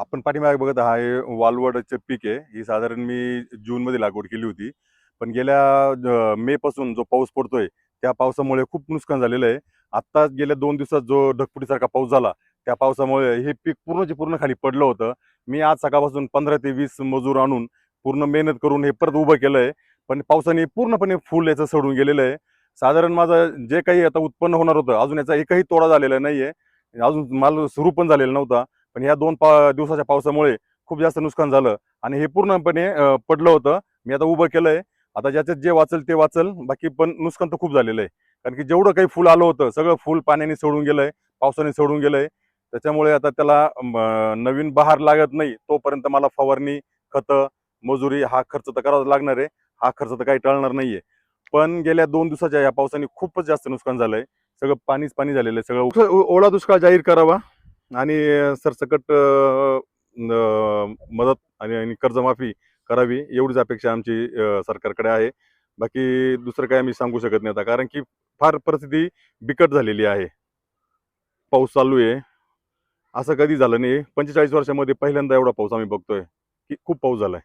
आपण पाठीमागे बघत हा हे वालवडचे पीक आहे. ही साधारण मी जूनमध्ये लागवड केली होती. पण गेल्या मे पासून जो पाऊस पडतोय त्या पावसामुळे खूप नुकसान झालेलं आहे. आत्ता गेल्या दोन दिवसात जो ढगफुटीसारखा पाऊस झाला त्या पावसामुळे हे पीक पूर्णचे पूर्ण खाली पडलं होतं. मी आज सकाळपासून पंधरा ते वीस मजूर आणून पूर्ण मेहनत करून हे परत उभं केलं आहे. पण पावसाने पूर्णपणे फुल याचं सडून गेलेलं आहे. साधारण माझं जे काही आता उत्पन्न होणार होतं अजून याचा एकही तोडा झालेला नाही आहे अजून माल सुरू पण झालेला नव्हता. पण या दोन पा दिवसाच्या पावसामुळे खूप जास्त नुकसान झालं आणि हे पूर्णपणे पडलं होतं. मी आता उभं केलंय. आता ज्याच्यात जे वाचल ते वाचल. बाकी पण नुकसान तर खूप झालेलं आहे. कारण की जेवढं काही फुल आलं होतं सगळं फुल पाण्याने सोडून गेलंय पावसाने सोडून गेलंय. त्याच्यामुळे आता त्याला नवीन बहार लागत नाही. तोपर्यंत मला फवारणी खतं मजुरी हा खर्च तर करावा लागणार आहे. हा खर्च तर काही टळणार नाहीये. पण गेल्या दोन दिवसाच्या या पावसाने खूपच जास्त नुकसान झालंय. सगळं पाणीच पाणी झालेलं आहे. सगळं ओला दुष्काळ जाहीर करावा. आणि सरसकट मदत आणि आणि कर्जमाफी करावी एवढीच अपेक्षा आमची सरकारकडे आहे. बाकी दुसरं काय आम्ही सांगू शकत नाही आता कारण की फार परिस्थिती बिकट झालेली आहे. पाऊस चालू आहे. असं कधी झालं नाही. पंचेचाळीस वर्षामध्ये पहिल्यांदा एवढा पाऊस आम्ही बघतोय की खूप पाऊस झालाय.